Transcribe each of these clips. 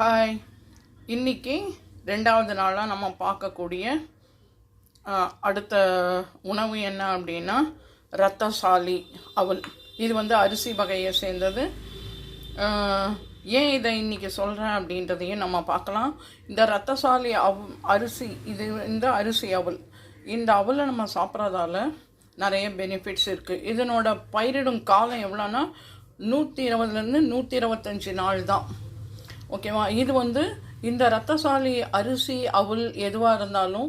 Hi இன்னைக்கு ரெண்டாவது நாளாக நம்ம பார்க்கக்கூடிய அடுத்த உணவு என்ன அப்படின்னா ரத்தசாலி அவல். இது வந்து அரிசி வகையை சேர்ந்தது. ஏன் இதை இன்றைக்கி சொல்கிறேன் அப்படின்றதையும் நம்ம பார்க்கலாம். இந்த ரத்தசாலி அவ் அரிசி இது இந்த அரிசி அவல். இந்த அவலை நம்ம சாப்பிட்றதால நிறைய பெனிஃபிட்ஸ் இருக்குது இதனோட பயிரிடும் காலம் எவ்வளோன்னா நூற்றி இருபதுலேருந்து நூற்றி இருபத்தஞ்சி நாள் தான். ஓகேவா இது வந்து இந்த ரத்தசாலி அரிசி அவுள் எதுவாக இருந்தாலும்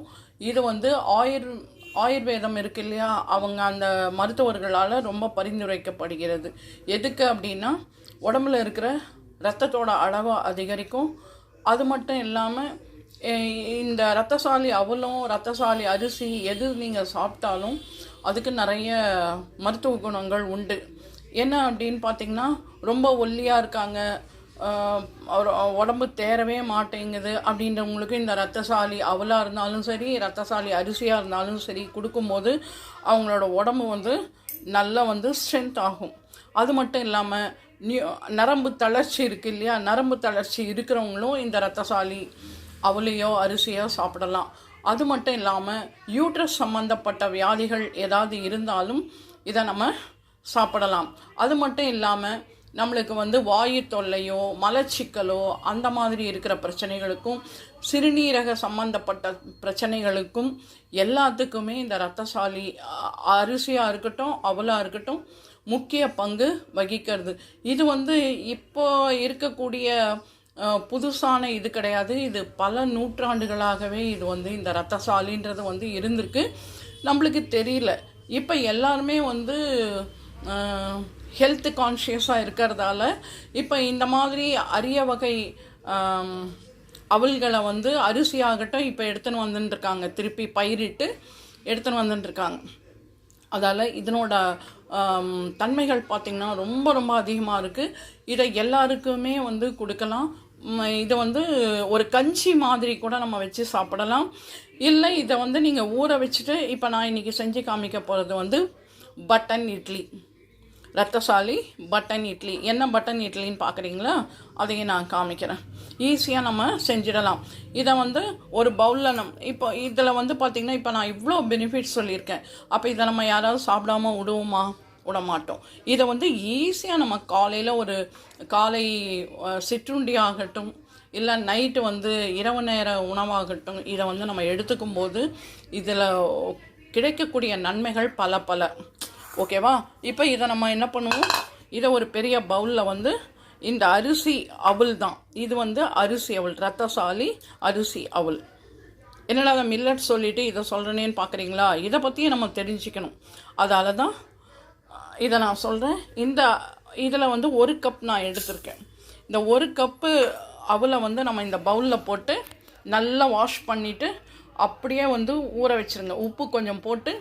இது வந்து ஆயுர் ஆயுர்வேதம் இருக்கு இல்லையா? அவங்க அந்த மருத்துவர்களால் ரொம்ப பரிந்துரைக்கப்படுகிறது. எதுக்கு அப்படின்னா உடம்புல இருக்கிற ரத்தத்தோட அளவை அதிகரிக்கும். அது மட்டும் இல்லாமல் இந்த ரத்தசாலி அவலும் ரத்தசாலி அரிசி எது நீங்கள் சாப்பிட்டாலும் அதுக்கு நிறைய மருத்துவ குணங்கள் உண்டு. என்ன அப்படின்னு பார்த்தீங்கன்னா ரொம்ப ஒல்லியாக இருக்காங்க. உடம்பு தேரவே மாட்டேங்குது அப்படின்றவங்களுக்கு இந்த ரத்தசாலி அவலாக இருந்தாலும் சரி ரத்தசாலி அரிசியாக இருந்தாலும் சரி கொடுக்கும்போது அவங்களோட உடம்பு வந்து நல்லா வந்து ஸ்ட்ரென்த் ஆகும். அது மட்டும் இல்லாமல் நியூ நரம்பு தளர்ச்சி இருக்கு இல்லையா? நரம்பு தளர்ச்சி இருக்கிறவங்களும் இந்த ரத்தசாலி அவலையோ அரிசியோ சாப்பிடலாம். அது மட்டும் இல்லாமல் யூட்ரஸ் சம்மந்தப்பட்ட வியாதிகள் ஏதாவது இருந்தாலும் இதை நம்ம சாப்பிடலாம். அது மட்டும் இல்லாமல் நம்மளுக்கு வந்து வாயு தொல்லையோ மலச்சிக்கலோ அந்த மாதிரி இருக்கிற பிரச்சனைகளுக்கும் சிறுநீரக சம்பந்தப்பட்ட பிரச்சனைகளுக்கும் எல்லாத்துக்குமே இந்த ரத்தசாலி அ- அரிசியாக இருக்கட்டும் அவலாக இருக்கட்டும் முக்கிய பங்கு வகிக்கிறது. இது வந்து இப்போ இருக்கக்கூடிய புதுசான இது கிடையாது. இது பல நூற்றாண்டுகளாகவே இது வந்து இந்த ரத்தசாலின்றது வந்து இருந்திருக்கு. நம்மளுக்கு தெரியல. இப்போ எல்லாருமே வந்து ஹெல்த் கான்ஷியஸாக இருக்கிறதால இப்போ இந்த மாதிரி அரிய வகை அவள்களை அவல்களை வந்து அரிசியாகட்டும் இப்போ எடுத்துன்னு வந்துட்டுருக்காங்க திருப்பி பயிரிட்டு எடுத்துன்னு வந்துட்டுருக்காங்க அதால் இதனோட தன்மைகள் பார்த்திங்கன்னா ரொம்ப ரொம்ப அதிகமாக இருக்குது இதை எல்லாருக்குமே வந்து கொடுக்கலாம். இதை வந்து ஒரு கஞ்சி மாதிரி கூட நம்ம வச்சு சாப்பிடலாம். இல்லை இதை வந்து நீங்கள் ஊற வச்சுட்டு இப்போ நான் இன்றைக்கி செஞ்சு காமிக்க போகிறது வந்து பட்டன் இட்லி. ரத்தசாலி பட்டன் இட்லி. என்ன பட்டன் இட்லின்னு பார்க்குறீங்களா அதையும் நான் காமிக்கிறேன். ஈஸியாக நம்ம செஞ்சிடலாம். இதை வந்து ஒரு பவுலில் நம் இப்போ இதில் வந்து பார்த்திங்கன்னா இப்போ நான் இவ்வளோ பெனிஃபிட்ஸ் சொல்லியிருக்கேன். அப்போ இதை நம்ம யாராவது சாப்பிடாம விடுவோமா? விட மாட்டோம் இதை வந்து ஈஸியாக நம்ம காலையில் ஒரு காலை சிற்றுண்டி ஆகட்டும் இல்லை நைட்டு வந்து இரவு நேர உணவாகட்டும் இதை வந்து நம்ம எடுத்துக்கும் போது இதில் கிடைக்கக்கூடிய நன்மைகள் பல பல. ஓகேவா? இப்போ இதை நம்ம என்ன பண்ணுவோம்? இதை ஒரு பெரிய பவுலில் வந்து இந்த அரிசி அவல் தான். இது வந்து அரிசி அவல் ரத்தசாலி அரிசி அவல். என்னடா அதை மில்லட் சொல்லிவிட்டு இதை சொல்கிறேனேன்னு பார்க்குறீங்களா இதை பற்றியும் நம்ம தெரிஞ்சுக்கணும். அதால தான் இதை நான் சொல்கிறேன் இந்த இதில் வந்து ஒரு கப் நான் எடுத்திருக்கேன். இந்த ஒரு கப்பு அவலை வந்து நம்ம இந்த பவுலில் போட்டு நல்லா வாஷ் பண்ணிவிட்டு அப்படியே வந்து ஊற வச்சுருங்க உப்பு கொஞ்சம் போட்டு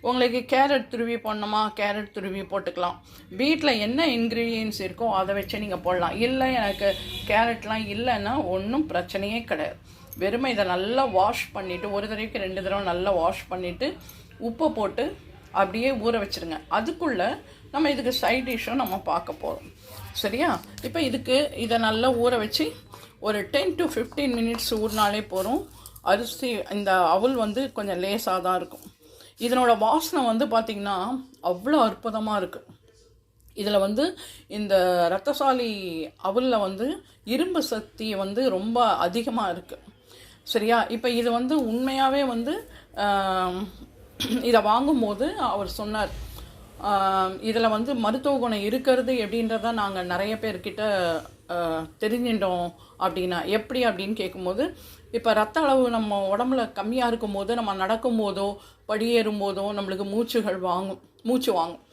உங்களுக்கு கேரட் துருவி போடணுமா? கேரட் துருவி போட்டுக்கலாம். வீட்டில் என்ன இன்க்ரீடியன்ஸ் இருக்கோ அதை வச்சு நீங்கள் போடலாம். இல்லை எனக்கு கேரட்லாம் இல்லைன்னா ஒன்றும் பிரச்சனையே கிடையாது. வெறுமை இதை நல்லா வாஷ் பண்ணிவிட்டு ஒரு தடவைக்கு ரெண்டு தடவை நல்லா வாஷ் பண்ணிவிட்டு உப்பை போட்டு அப்படியே ஊற வச்சிருங்க. அதுக்குள்ளே நம்ம இதுக்கு சைட் டிஷ்ஷும் நம்ம பார்க்க போகிறோம் சரியா? இப்போ இதுக்கு இதை நல்லா ஊற வச்சு ஒரு டென் டு ஃபிஃப்டீன் மினிட்ஸ் ஊறினாலே போகிறோம் அரிசி இந்த அவல் வந்து கொஞ்சம் லேசாக தான் இருக்கும். இதனோட வாசனை வந்து பார்த்திங்கன்னா அவ்வளோ அற்புதமாக இருக்குது இதில் வந்து இந்த ரத்தசாலி அவலில் வந்து இரும்பு சக்தி வந்து ரொம்ப அதிகமாக இருக்குது சரியா? இப்போ இது வந்து உண்மையாகவே வந்து இதை வாங்கும்போது அவர் சொன்னார் இதில் வந்து மருத்துவ குணம் இருக்கிறது எப்படின்றத நாங்கள் நிறைய பேர்கிட்ட ஆஹ், தெரிஞ்சிட்டோம் அப்படின்னா எப்படி அப்படின்னு கேட்கும்போது இப்போ ரத்த அளவு நம்ம உடம்புல கம்மியாக இருக்கும்போது நம்ம நடக்கும்போதோ படியேறும் போதோ நம்மளுக்கு மூச்சுகள் வாங்கும் மூச்சு வாங்கும்.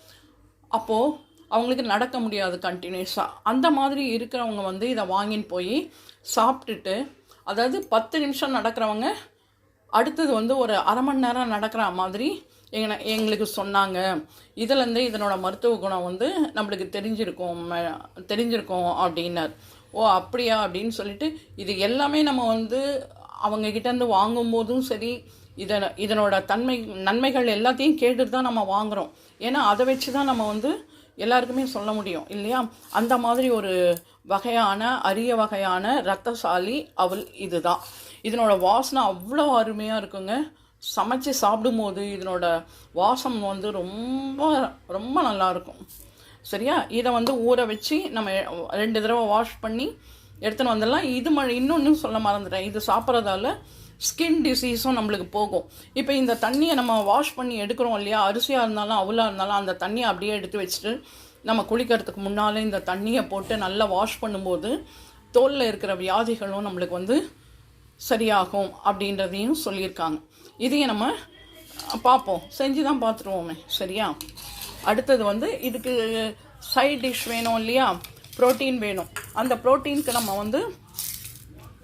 அப்போது அவங்களுக்கு நடக்க முடியாது கண்டினியூஸாக அந்த மாதிரி இருக்கிறவங்க வந்து இதை வாங்கின்னு போய் சாப்பிட்டுட்டு அதாவது பத்து நிமிஷம் நடக்கிறவங்க அடுத்தது வந்து ஒரு அரை மணி நேரம் நடக்கிற மாதிரி எங்க எங்களுக்கு சொன்னாங்க. இதுலேருந்து இதனோட மருத்துவ குணம் வந்து நம்மளுக்கு தெரிஞ்சிருக்கும் ம- தெரிஞ்சிருக்கும் அப்படின்னார். ஓ அப்படியா அப்படின்னு சொல்லிட்டு இது எல்லாமே நம்ம வந்து அவங்க கிட்டேருந்து வாங்கும்போதும் சரி இதனை இதனோட தன்மை நன்மைகள் எல்லாத்தையும் கேட்டுட்டு தான் நம்ம வாங்குகிறோம் ஏன்னா அதை வச்சு தான் நம்ம வந்து எல்லாருக்குமே சொல்ல முடியும் இல்லையா? அந்த மாதிரி ஒரு வகையான அரிய வகையான ரத்தசாலி அவள் இதுதான். இதனோட வாசனை அவ்வளோ அருமையாக இருக்குங்க. சமைச்சு சாப்பிடும்போது இதனோட வாசம் வந்து ரொம்ப ரொம்ப நல்லாயிருக்கும். சரியா? இதை வந்து ஊற வச்சு நம்ம ரெண்டு தடவை வாஷ் பண்ணி எடுத்துன்னு வந்துடலாம். இது ம இன்னொன்று சொல்ல மறந்துட்டேன். இது சாப்பிட்றதால ஸ்கின் டிசீஸும் நம்மளுக்கு போகும். இப்போ இந்த தண்ணியை நம்ம வாஷ் பண்ணி எடுக்கிறோம் இல்லையா? அரிசியாக இருந்தாலும் அவலாக இருந்தாலும் அந்த தண்ணியை அப்படியே எடுத்து வச்சுட்டு நம்ம குளிக்கிறதுக்கு முன்னாலே இந்த தண்ணியை போட்டு நல்லா வாஷ் பண்ணும்போது தோலில் இருக்கிற வியாதிகளும் நம்மளுக்கு வந்து சரியாகும் அப்படின்றதையும் சொல்லியிருக்காங்க. இதையும் நம்ம பார்ப்போம். செஞ்சு தான் பார்த்துருவோமே. சரியா? அடுத்தது வந்து இதுக்கு சைட் டிஷ் வேணும் இல்லையா? ப்ரோட்டீன் வேணும். அந்த ப்ரோட்டீனுக்கு நம்ம வந்து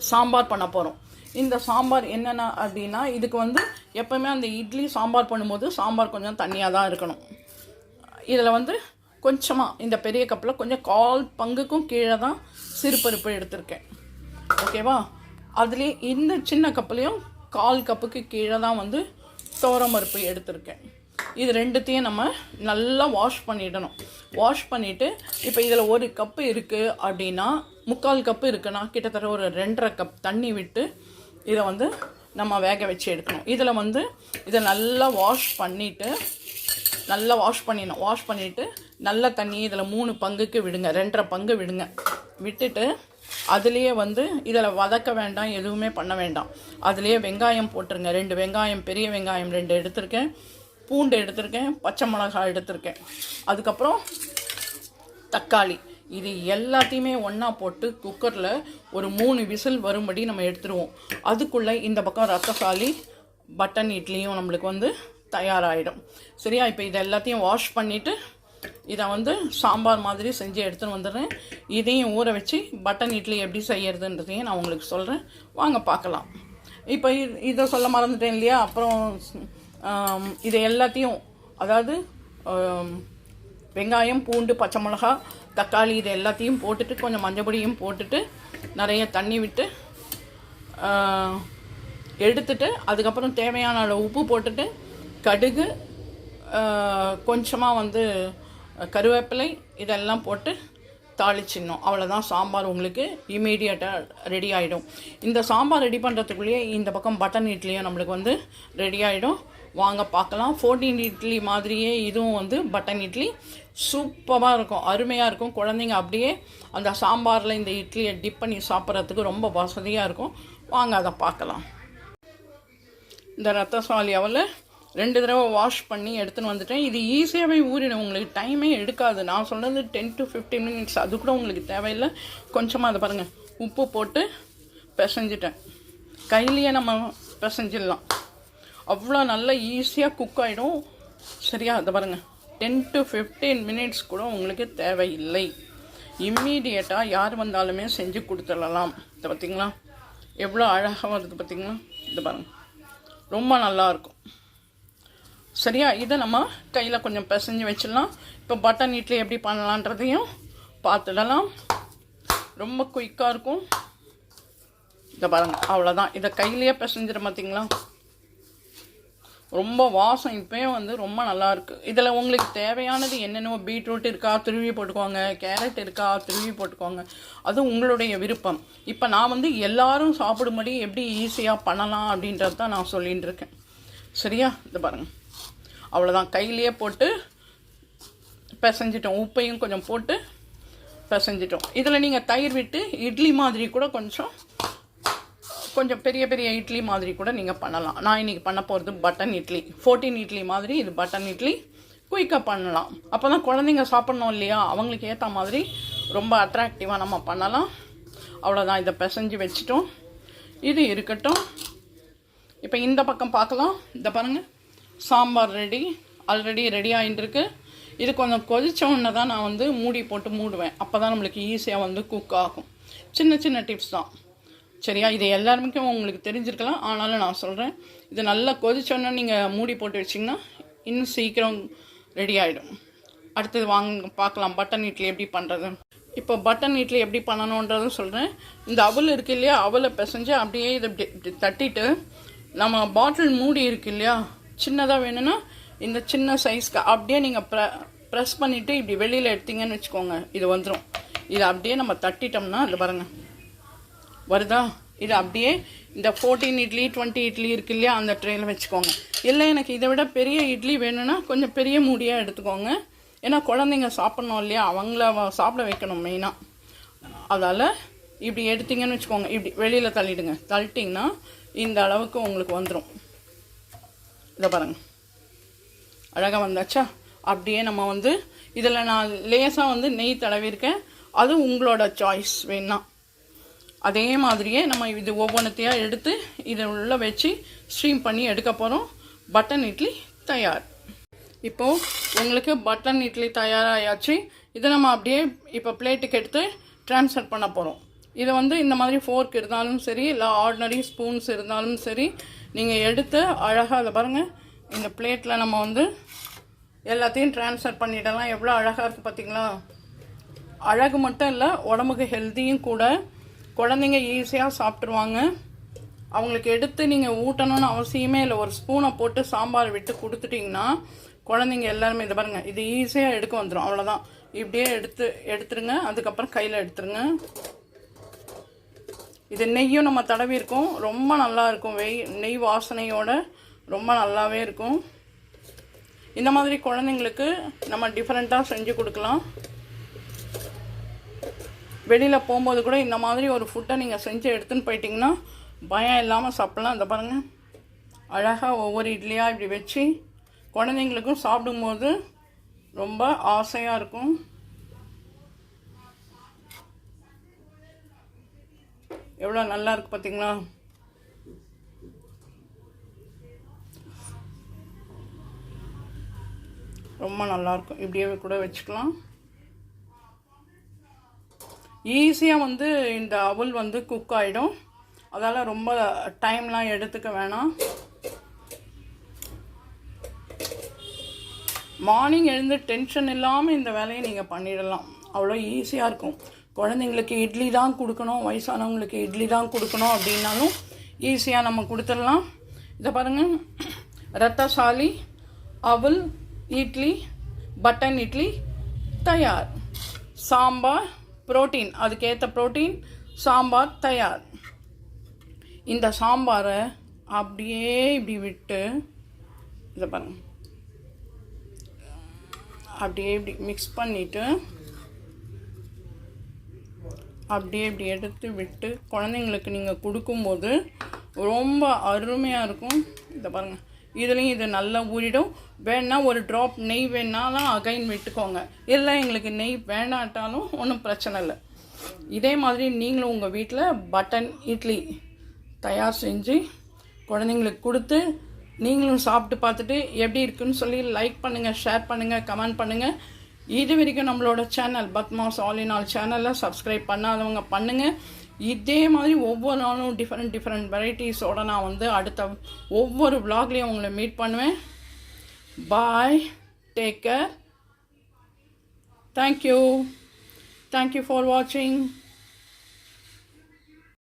சாம்பார் பண்ண போகிறோம் இந்த சாம்பார் என்னென்ன அப்படின்னா இதுக்கு வந்து எப்போவுமே அந்த இட்லி சாம்பார் பண்ணும்போது சாம்பார் கொஞ்சம் தண்ணியாக தான் இருக்கணும். இதில் வந்து கொஞ்சமாக இந்த பெரிய கப்பில் கொஞ்சம் கால் பங்குக்கும் கீழே தான் சிறுபருப்பு எடுத்திருக்கேன். ஓகேவா? அதுலேயே இந்த சின்ன கப்புலேயும் கால் கப்புக்கு கீழே தான் வந்து துவரம்பருப்பு எடுத்திருக்கேன். இது ரெண்டுத்தையும் நம்ம நல்லா வாஷ் பண்ணிடணும். வாஷ் பண்ணிவிட்டு இப்போ இதில் ஒரு கப்பு இருக்குது அப்படின்னா முக்கால் கப்பு இருக்குன்னா கிட்டத்தட்ட ஒரு ரெண்டரை கப் தண்ணி விட்டு இதை வந்து நம்ம வேக வச்சு எடுக்கணும். இதில் வந்து இதை நல்லா வாஷ் பண்ணிவிட்டு நல்லா வாஷ் பண்ணிடணும். வாஷ் பண்ணிவிட்டு நல்ல தண்ணி இதில் மூணு பங்குக்கு விடுங்க. ரெண்டரை பங்கு விடுங்க. விட்டுட்டு அதுலேயே வந்து இதில் வதக்க வேண்டாம் எதுவுமே பண்ண வேண்டாம். அதுலேயே வெங்காயம் போட்டுருங்க. ரெண்டு வெங்காயம் பெரிய வெங்காயம் ரெண்டு எடுத்திருக்கேன். பூண்டு எடுத்திருக்கேன். பச்சை மிளகாய் எடுத்திருக்கேன். அதுக்கப்புறம் தக்காளி. இது எல்லாத்தையுமே ஒன்றா போட்டு குக்கரில் ஒரு மூணு விசில் வரும்படி நம்ம எடுத்துருவோம். அதுக்குள்ளே இந்த பக்கம் ரத்தசாலி பட்டன் இட்லியும் நம்மளுக்கு வந்து தயாராகிடும் சரியா? இப்போ இது எல்லாத்தையும் வாஷ் பண்ணிவிட்டு இதை வந்து சாம்பார் மாதிரி செஞ்சு எடுத்துன்னு வந்துடுறேன். இதையும் ஊற வச்சு பட்டன் இட்லி எப்படி செய்யறதுன்றதையும் நான் உங்களுக்கு சொல்கிறேன் வாங்க பார்க்கலாம். இப்போ இதை சொல்ல மறந்துட்டேன் இல்லையா? அப்புறம் இதை எல்லாத்தையும் அதாவது வெங்காயம் பூண்டு பச்சை மிளகா தக்காளி இது எல்லாத்தையும் போட்டுட்டு கொஞ்சம் மஞ்சப்பொடியும் போட்டுட்டு நிறைய தண்ணி விட்டு எடுத்துட்டு அதுக்கப்புறம் தேவையான அளவு உப்பு போட்டுட்டு கடுகு கொஞ்சமாக வந்து கருவேப்பிலை இதெல்லாம் போட்டு தாளிச்சிடணும். அவ்வளோதான் சாம்பார் உங்களுக்கு இமீடியட்டாக ரெடி ஆகிடும் இந்த சாம்பார் ரெடி பண்ணுறதுக்குள்ளேயே இந்த பக்கம் பட்டன் இட்லியும் நம்மளுக்கு வந்து ரெடி ஆகிடும் வாங்க பார்க்கலாம். ஃபோர்டீன் இட்லி மாதிரியே இதுவும் வந்து பட்டன் இட்லி. சூப்பராக இருக்கும். அருமையாக இருக்கும். குழந்தைங்க அப்படியே அந்த சாம்பாரில் இந்த இட்லியை டிப் பண்ணி சாப்பிட்றதுக்கு ரொம்ப வசதியாக இருக்கும். வாங்க அதை பார்க்கலாம். இந்த ரத்தசாலியாவில் ரெண்டு தடவை வாஷ் பண்ணி எடுத்துன்னு வந்துட்டேன். இது ஈஸியாகவே ஊறிடும். உங்களுக்கு டைமே எடுக்காது. நான் சொன்னது டென் டு ஃபிஃப்டீன் மினிட்ஸ் அது கூட உங்களுக்கு தேவையில்லை. கொஞ்சமாக அதை பாருங்கள் உப்பு போட்டு பிசைஞ்சிட்டேன். கையிலேயே நம்ம பிசைஞ்சிடலாம். அவ்வளோ நல்லா ஈஸியாக குக் ஆகிடும் சரியா? அதை பாருங்கள் டென் டு ஃபிஃப்டீன் மினிட்ஸ் கூட உங்களுக்கு தேவையில்லை. இம்மீடியட்டாக யார் வந்தாலுமே செஞ்சு கொடுத்துடலாம். இதை பார்த்திங்களா? எவ்வளோ அழகாக வருது பார்த்திங்களா? இது பாருங்கள் ரொம்ப நல்லாயிருக்கும் சரியா? இதை நம்ம கையில் கொஞ்சம் பிசைஞ்சு வச்சிடலாம். இப்போ பட்டன் இட்லி எப்படி பண்ணலான்றதையும் பார்த்துடலாம். ரொம்ப குயிக்காக இருக்கும். இதை பாருங்கள் அவ்வளோதான் இதை கையிலேயே பிசைஞ்சிட பார்த்தீங்களா ரொம்ப வாசம் இப்போயும் வந்து ரொம்ப நல்லாயிருக்கு இதில் உங்களுக்கு தேவையானது என்னென்னவோ பீட்ரூட் இருக்கா திருவி போட்டுக்கோங்க கேரட் இருக்கா திருவி போட்டுக்கோங்க. அது உங்களுடைய விருப்பம். இப்போ நான் வந்து எல்லாரும் சாப்பிடும்படி எப்படி ஈஸியாக பண்ணலாம் அப்படின்றது தான் நான் சொல்லிகிட்டு இருக்கேன். சரியா? இது பாருங்கள் அவ்வளோதான் கையிலேயே போட்டு பிசைஞ்சிட்டோம். உப்பையும் கொஞ்சம் போட்டு பிசைஞ்சிட்டோம். இதில் நீங்கள் தயிர் விட்டு இட்லி மாதிரி கூட கொஞ்சம் கொஞ்சம் பெரிய பெரிய இட்லி மாதிரி கூட நீங்கள் பண்ணலாம். நான் இன்றைக்கி பண்ண போகிறது பட்டன் இட்லி. ஃபோர்டீன் இட்லி மாதிரி இது பட்டன் இட்லி. குயிக்காக பண்ணலாம். அப்போ தான் குழந்தைங்க சாப்பிட்ணும் இல்லையா? அவங்களுக்கு ஏற்ற மாதிரி ரொம்ப அட்ராக்டிவாக நம்ம பண்ணலாம். அவ்வளோதான் இதை பிசைஞ்சு வச்சுட்டோம். இது இருக்கட்டும். இப்போ இந்த பக்கம் பார்க்கலாம். இந்த பாருங்கள் சாம்பார் ரெடி. ஆல்ரெடி ரெடி ஆகிட்டுருக்கு இது கொஞ்சம் கொதித்த உடனே தான் நான் வந்து மூடி போட்டு மூடுவேன். அப்போ தான் நம்மளுக்கு ஈஸியாக வந்து குக் ஆகும். சின்ன சின்ன டிப்ஸ் தான். சரியா? இது எல்லாருமே உங்களுக்கு தெரிஞ்சிருக்கலாம். ஆனாலும் நான் சொல்கிறேன் இது நல்லா கொதிச்சோன்னே நீங்கள் மூடி போட்டு வச்சிங்கன்னா இன்னும் சீக்கிரம் ரெடி ஆகிடும் அடுத்தது வாங்க பார்க்கலாம். பட்டன் இட்லி எப்படி பண்ணுறது இப்போ பட்டன் இட்லி எப்படி பண்ணணுன்றதும் சொல்கிறேன் இந்த அவல் இருக்கு இல்லையா? அவலை பிசைஞ்சு அப்படியே இதை இப்படி தட்டிட்டு நம்ம பாட்டில் மூடி இருக்கு இல்லையா? சின்னதாக வேணும்னா இந்த சின்ன சைஸ்க்கு அப்படியே நீங்கள் ப்ர ப்ரெஸ் பண்ணிவிட்டு இப்படி வெளியில் எடுத்தீங்கன்னு வச்சுக்கோங்க இது வந்துடும் இதை அப்படியே நம்ம தட்டிட்டோம்னா அது பாருங்கள் வருதா? இது அப்படியே இந்த ஃபோர்டீன் இட்லி டுவெண்ட்டி இட்லி இருக்கு இல்லையா அந்த ட்ரேயில் வச்சுக்கோங்க. இல்லை எனக்கு இதை விட பெரிய இட்லி வேணும்னா கொஞ்சம் பெரிய மூடியாக எடுத்துக்கோங்க. ஏன்னா குழந்தைங்க சாப்பிட்ணும் இல்லையா அவங்கள சாப்பிட வைக்கணும் மெயினாக அதால் இப்படி எடுத்தீங்கன்னு வச்சுக்கோங்க இப்படி வெளியில் தள்ளிடுங்க. தள்ளிட்டிங்கன்னா இந்த அளவுக்கு உங்களுக்கு வந்துடும் இதை பாருங்க. அழகாக வந்தாச்சா? அப்படியே நம்ம வந்து இதில் நான் லேசாக வந்து நெய் தடவிருக்கேன். அது உங்களோட சாய்ஸ் வேணா. அதே மாதிரியே நம்ம இது ஒவ்வொன்றத்தையாக எடுத்து இதை உள்ள வச்சு ஸ்ட்ரீம் பண்ணி எடுக்க போகிறோம் பட்டன் இட்லி தயார். இப்போது உங்களுக்கு பட்டன் இட்லி தயாராகியாச்சு இதை நம்ம அப்படியே இப்போ பிளேட்டுக்கு எடுத்து ட்ரான்ஸ்ஃபர் பண்ண போகிறோம் இதை வந்து இந்த மாதிரி ஃபோர்க் இருந்தாலும் சரி இல்லை ஆர்டினரி ஸ்பூன்ஸ் இருந்தாலும் சரி நீங்கள் எடுத்து அழகாக அதை பாருங்கள் இந்த பிளேட்டில் நம்ம வந்து எல்லாத்தையும் ட்ரான்ஸ்ஃபர் பண்ணிடலாம். எவ்வளோ அழகாக இருக்குது பார்த்தீங்களா அழகு மட்டும் இல்லை உடம்புக்கு ஹெல்த்தியும் கூட. குழந்தைங்க ஈஸியாக சாப்பிட்ருவாங்க அவங்களுக்கு எடுத்து நீங்கள் ஊட்டணும்னு அவசியமே இல்லை. ஒரு ஸ்பூனை போட்டு சாம்பார் விட்டு கொடுத்துட்டிங்கன்னா குழந்தைங்க எல்லாருமே இதை பாருங்கள் இது ஈஸியாக எடுக்க வந்துடும் அவ்வளோதான் இப்படியே எடுத்து எடுத்துருங்க. அதுக்கப்புறம் கையில் எடுத்துருங்க. இது நெய்யும் நம்ம தடவி இருக்கோம் ரொம்ப நல்லா இருக்கும். வெய் நெய் வாசனையோட ரொம்ப நல்லாவே இருக்கும். இந்த மாதிரி குழந்தைங்களுக்கு நம்ம டிஃப்ரெண்ட்டாக செஞ்சு கொடுக்கலாம். வெளியில் போகும்போது கூட இந்த மாதிரி ஒரு ஃபுட்டை நீங்கள் செஞ்சு எடுத்துன்னு போயிட்டீங்கன்னா பயம் இல்லாமல் சாப்பிட்லாம். இந்த பாருங்கள் அழகாக ஒவ்வொரு இட்லியாக இப்படி வச்சு குழந்தைங்களுக்கும் சாப்பிடும்போது ரொம்ப ஆசையாக இருக்கும். எவ்வளோ நல்லா இருக்கு பார்த்தீங்களா ரொம்ப நல்லா இருக்கும். இப்படியே கூட வச்சுக்கலாம். ஈஸியாக வந்து இந்த அவல் வந்து குக் ஆகிடும் அதால் ரொம்ப டைம்லாம் எடுத்துக்க வேணாம். மார்னிங் எழுந்து டென்ஷன் இல்லாமல் இந்த வேலையை நீங்கள் பண்ணிடலாம். அவ்வளோ ஈஸியாக இருக்கும். குழந்தைங்களுக்கு இட்லி தான் கொடுக்கணும் வயசானவங்களுக்கு இட்லி தான் கொடுக்கணும் அப்படின்னாலும் ஈஸியாக நம்ம கொடுத்துடலாம். இதை பாருங்கள் ரத்தசாலி அவல் இட்லி பட்டன் இட்லி தயார். சாம்பார் புரோட்டீன் அதுக்கேற்ற புரோட்டீன் சாம்பார் தயார். இந்த சாம்பாரை அப்படியே இப்படி விட்டு இதை பாருங்கள் அப்படியே இப்படி மிக்ஸ் பண்ணிவிட்டு அப்படியே இப்படி எடுத்து விட்டு குழந்தைங்களுக்கு நீங்கள் கொடுக்கும்போது ரொம்ப அருமையாக இருக்கும். இதை பாருங்கள் இதுலேயும் இது நல்லா ஊறிடும். வேணால் ஒரு ட்ராப் நெய் வேணாலும் அகைன் விட்டுக்கோங்க. இல்லை எங்களுக்கு நெய் வேணாட்டாலும் ஒன்றும் பிரச்சனை இல்லை. இதே மாதிரி நீங்களும் உங்கள் வீட்டில் பட்டன் இட்லி தயார் செஞ்சு குழந்தைங்களுக்கு கொடுத்து நீங்களும் சாப்பிட்டு பார்த்துட்டு எப்படி இருக்குன்னு சொல்லி லைக் பண்ணுங்கள் ஷேர் பண்ணுங்கள் கமெண்ட் பண்ணுங்கள் இது வரைக்கும் நம்மளோட channel Padma's all in all சேனலில் சப்ஸ்கிரைப் பண்ணாதவங்க பண்ணுங்கள் இதே மாதிரி ஒவ்வொரு நாளும் டிஃப்ரெண்ட் டிஃப்ரெண்ட் வெரைட்டிஸோட நான் வந்து அடுத்த ஒவ்வொரு vlogலையும் உங்களை மீட் பண்ணுவேன். Bye take care thank you thank you for வாட்சிங்